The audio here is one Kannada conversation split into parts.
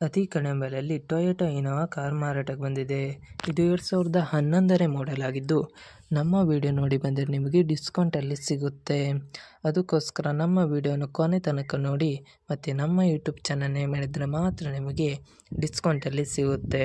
ಅತಿ ಕಡಿಮೆ ಬೆಲೆಯಲ್ಲಿ ಟೊಯೊಟೊ ಇನೋವಾ ಕಾರ್ ಮಾರಾಟಕ್ಕೆ ಬಂದಿದೆ. ಇದು ಎರಡು ಸಾವಿರದ ಹನ್ನೊಂದನೇ ಮಾಡೆಲ್ ಆಗಿದ್ದು, ನಮ್ಮ ವಿಡಿಯೋ ನೋಡಿ ಬಂದರೆ ನಿಮಗೆ ಡಿಸ್ಕೌಂಟಲ್ಲಿ ಸಿಗುತ್ತೆ. ಅದಕ್ಕೋಸ್ಕರ ನಮ್ಮ ವಿಡಿಯೋನ ಕೊನೆ ತನಕ ನೋಡಿ ಮತ್ತು ನಮ್ಮ ಯೂಟ್ಯೂಬ್ ಚಾನಲ್ ನೇಮ್ ಹೇಳಿದರೆ ಮಾತ್ರ ನಿಮಗೆ ಡಿಸ್ಕೌಂಟಲ್ಲಿ ಸಿಗುತ್ತೆ.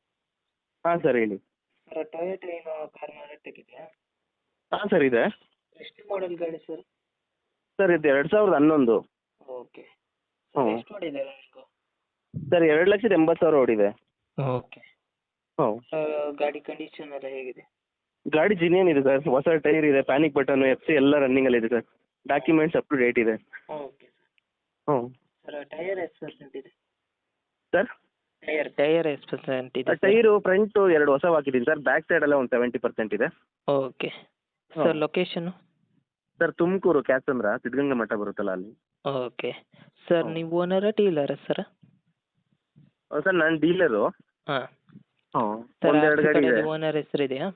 ಹಾಂ ಸರ್ ಹೇಳಿ. ಸರ್ ಟೊಯೋಟಾ ಇನೋವಾ ಕಾರ್ ಮಾರಾಟಕ್ಕಿದೆಯಾ ಹಾಂ ಸರ್ ಇದೆ. ಎಷ್ಟು ಮಾಡೆಲ್ ಗಾಡಿ ಸರ್? ಸರ್ ಇದು ಎರಡು ಸಾವಿರದ ಹನ್ನೊಂದು. ಓಕೆ. ಹ್ಞೂ ಎಷ್ಟು ಓಡಿದೆ ಸರ್ ಎರಡು ಲಕ್ಷದ ಎಂಬತ್ತು ಸಾವಿರ ಓಡಿದೆ. ಓಕೆ. ಹ್ಞೂ ಗಾಡಿ ಕಂಡೀಷನ್ ಎಲ್ಲ ಹೇಗಿದೆ? ಗಾಡಿ ಜಿನಿಯನ್ ಇದೆ ಸರ್. ಹೊಸ ಟೈರ್ ಇದೆ ಪ್ಯಾನಿಕ್ ಬಟನ್ ಎಫ್ ಸಿ ಎಲ್ಲ ಇದೆ sir. Documents up to date ಇದೆ. ಓಕೆ ಹ್ಞೂ ಸರ್ ಟೈರ್ ಎಷ್ಟು ಪರ್ಸೆಂಟ್ ಇದೆ? Sir tyre. ಟೈರ್ ಎಷ್ಟು ಪರ್ಸೆಂಟ್ ಇದೆ ಟೈರು ಫ್ರಂಟು ಎರಡು ಹೊಸ ಹಾಕಿದ್ದೀನಿ ಸರ್. ಬ್ಯಾಕ್ ಸೈಡ್ ಎಲ್ಲ ಒಂದು ಸೆವೆಂಟಿ ಪರ್ಸೆಂಟ್ ಇದೆ. Okay. Sir location sir Tumakuru Kyathsandra Siddaganga mutt ಬರುತ್ತಲ್ಲ ಅಲ್ಲಿ. ಓಕೆ. ಸರ್. ನೀವು ಓನರ ಡೀಲರ ಸರ್? ಸರ್ ನಾನು ಡೀಲರು. ಹಾಂ. ಒಂದೆರಡು ಗಾಡಿ ಇದೆ. ಓನರ್ ಹೆಸರು ಇದೆಯಾ?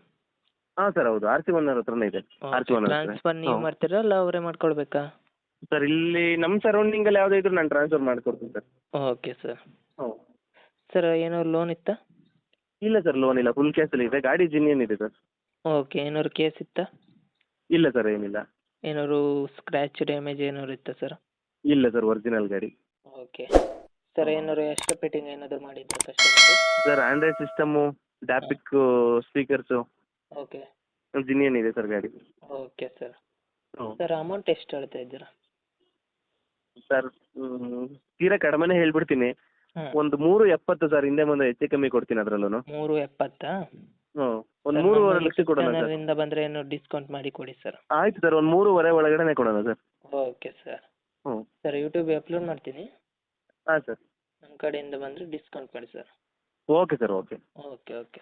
ಹಾಂ ಸರ್ ಹೌದು. ಆರ್ ಸಿ ಓನರ್ ಹತ್ರನೇ ಇದೆ. ಆರ್ ಸಿ ಓನರ್ ಟ್ರಾನ್ಸ್ಫರ್ ನೀವು. ಮಾಡ್ತೀರಾ ಅಲ್ಲ ಅವರೇ ಮಾಡ್ಕೊಳ್ಬೇಕಾ? ಸರ್ ಇಲ್ಲಿ ನಮ್ಮ ಸರೌಂಡಿಂಗಲ್ಲಿ ಯಾವುದೇ ಇದ್ರೂ ನಾನು ಟ್ರಾನ್ಸ್ಫರ್ ಮಾಡ್ಕೊಡ್ತೀನಿ ಸರ್. Okay sir. ಹ್ಞೂ ಸರ್ ಏನೋ ಲೋನ್ ಇತ್ತಾ? ಇಲ್ಲ ಸರ್ ಲೋನ್ ಇಲ್ಲ ಫುಲ್ ಕ್ಯಾಶಲ್ಲಿ ಇದೆ ಗಾಡಿ ಜಿನಿಯನ್ ಇದೆ ಸರ್? ಓಕೆ ಏನಾದ್ರು ಕೇಸ್ ಇತ್ತಾ? ಇಲ್ಲ ಸರ್ ಏನಿಲ್ಲ. ಏನಾದ್ರು ಸ್ಕ್ರ್ಯಾಚ್ ಡ್ಯಾಮೇಜ್ ಏನಾದ್ರು ಇತ್ತಾ ಸರ್ ಇಲ್ಲ ಸರ್ ಒರಿಜಿನಲ್ ಗಾಡಿ. ಓಕೆ ಸರ್ ಏನಾದ್ರು ಎಕ್ಸ್ಟ್ರಾ ಫಿಟ್ಟಿಂಗ್ ಏನಾದರೂ ಮಾಡಿದ್ರಾ ಕಸ್ಟಮರ್ ಸರ್ ಆಂಡ್ರಾಯ್ಡ್ ಸಿಸ್ಟಮು ಡ್ಯಾಪಿಕ್ ಸ್ಪೀಕರ್ಸು ಓಕೆ ಜಿನಿಯನ್ ಇದೆ ಸರ್ ಗಾಡಿ? ಓಕೆ ಸರ್ ಹ್ಞೂ ಸರ್ ಅಮೌಂಟ್ ಎಷ್ಟು ಹೇಳ್ತಾ ಇದ್ದೀರಾ? ಸರ್ ತೀರಾ ಕಡಿಮೆನೇ ಹೇಳ್ಬಿಡ್ತೀನಿ. ಒಂದು ಮೂರು ಎಪ್ಪತ್ತು ಸರ್ ಹಿಂದೆ ಮುಂದೆ ಹೆಚ್ಚು ಕಮ್ಮಿ ಕೊಡ್ತೀನಿ ಅದರಲ್ಲೂ ಮೂರು ಎಪ್ಪತ್ತಾ? ಹ್ಞೂ ಒಂದು ಮೂರುವರೆ ಲಕ್ಷ ಕೊಡೋಣ ಸರ್. ಚಾನಲಿಂದ ಬಂದರೆ ಏನು ಡಿಸ್ಕೌಂಟ್ ಮಾಡಿ ಕೊಡಿ ಸರ್. ಆಯ್ತು ಸರ್ ಒಂದು ಮೂರುವರೆ ಒಳಗಡೆನೆ ಕೊಡೋಣ ಸರ್. Okay sir. ಹ್ಞೂ ಸರ್ ಯೂಟ್ಯೂಬ್ಗೆ ಅಪ್ಲೋಡ್ ಮಾಡ್ತೀನಿ. ಹಾಂ ಸರ್. ನಮ್ಮ ಕಡೆಯಿಂದ ಬಂದರೆ ಡಿಸ್ಕೌಂಟ್ ಮಾಡಿ sir. Okay sir okay. Okay okay